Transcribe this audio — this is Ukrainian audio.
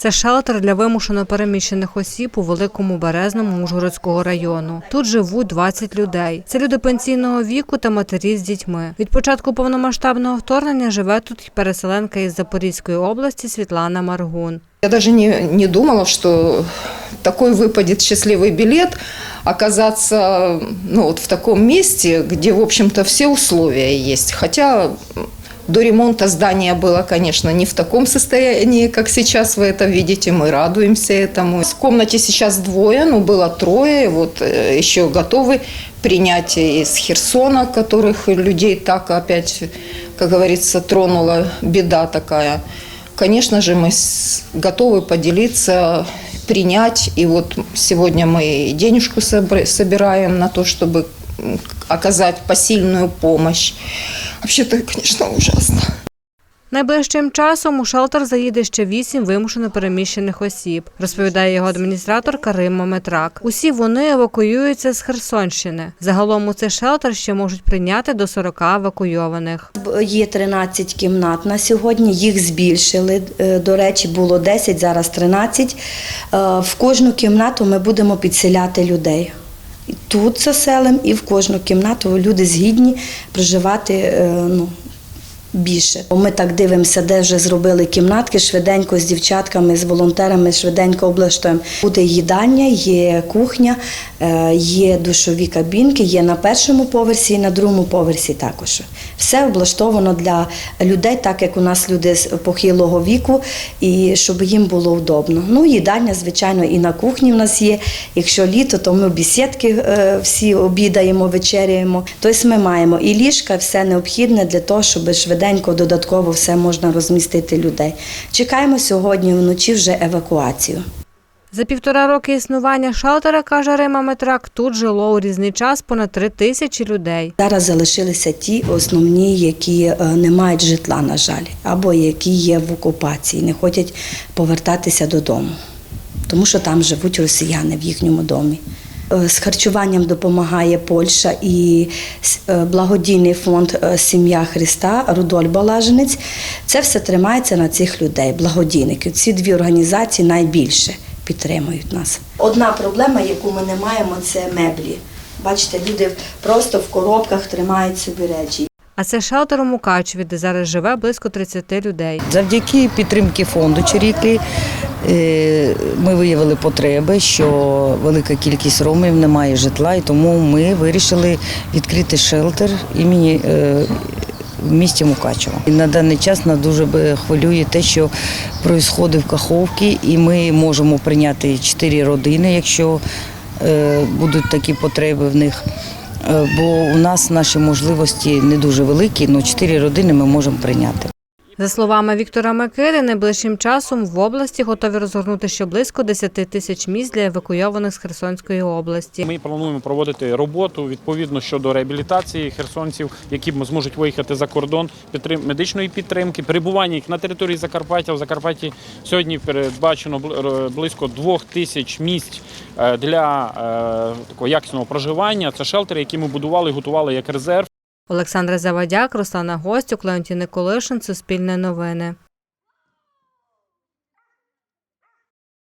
Це шелтер для вимушено переміщених осіб у Великому Березному Ужгородського району. Тут живуть 20 людей. Це люди пенсійного віку та матері з дітьми. Від початку повномасштабного вторгнення живе тут переселенка із Запорізької області Світлана Маргун. Я даже не, не думала, что такой выпадет счастливый билет оказаться ну, вот в таком месте, где, в общем-то, все условия есть. Хотя до ремонта здание было, конечно, не в таком состоянии, как сейчас вы это видите. Мы радуемся этому. В комнате сейчас двое, но было трое. Вот э, еще готовы принять из Херсона, которых людей так опять, как говорится, тронула беда такая. Конечно же, мы готовы поделиться, принять. И вот сегодня мы денежку собираем на то, чтобы оказать посильную помощь. Вообще-то, конечно, ужасно. Найближчим часом у шелтер заїде ще вісім вимушено переміщених осіб, розповідає його адміністраторка Римма Метрак. Усі вони евакуюються з Херсонщини. Загалом у цей шелтер ще можуть прийняти до 40 евакуйованих. Є 13 кімнат на сьогодні, їх збільшили. Е, До речі, було 10, зараз 13. Е, В кожну кімнату ми будемо підселяти людей. Тут заселим, і в кожну кімнату. Люди згідні проживати е, ну, більше. Ми так дивимося, де вже зробили кімнатки, швиденько з дівчатками, з волонтерами, швиденько облаштуємо. Буде їдальня, є кухня, е, є душові кабінки, є на першому поверсі і на другому поверсі також. Все облаштовано для людей, так як у нас люди з похилого віку, і щоб їм було удобно. Ну, їдальня, звичайно, і на кухні в нас є. Якщо літо, то ми в бесідки е, всі обідаємо, вечеряємо. Тобто ми маємо і ліжка, все необхідне для того, щоб швиденько, додатково все можна розмістити людей. Чекаємо сьогодні вночі вже евакуацію. За півтора роки існування шелтера, каже Рима Метрак, тут жило у різний час понад три тисячі людей. Зараз залишилися ті основні, які е, не мають житла, на жаль, або які є в окупації, не хочуть повертатися додому, тому що там живуть росіяни в їхньому домі. Е, З харчуванням допомагає Польща і е, благодійний фонд е, Сім'я Христа Рудольф Балажинець. Це все тримається на цих людей, благодійників. Ці дві організації найбільше підтримують нас. Одна проблема, яку ми не маємо, це меблі. Бачите, люди просто в коробках тримають собі речі. А це шелтер у Мукачеві, де зараз живе близько 30 людей. Завдяки підтримки фонду Чиріклі е, ми виявили потреби, що велика кількість ромів не має житла, і тому ми вирішили відкрити шелтер імені. е, В місті Мукачево. І на даний час нас дуже хвилює те, що відбувається в Каховці, і ми можемо прийняти чотири родини, якщо е, будуть такі потреби в них. Е, Бо у нас наші можливості не дуже великі, але чотири родини ми можемо прийняти. За словами Віктора Микири, найближчим часом в області готові розгорнути ще близько 10 тисяч місць для евакуйованих з Херсонської області. Ми плануємо проводити роботу відповідно щодо реабілітації херсонців, які зможуть виїхати за кордон, медичної підтримки, перебування їх на території Закарпаття. В Закарпатті сьогодні передбачено бл- близько двох тисяч місць е, для е, такого якісного проживання. Це шелтери, які ми будували і готували як резерв. Олександра Завадяк, Руслана Гостюк, Леонтій Николишин, Суспільне новини.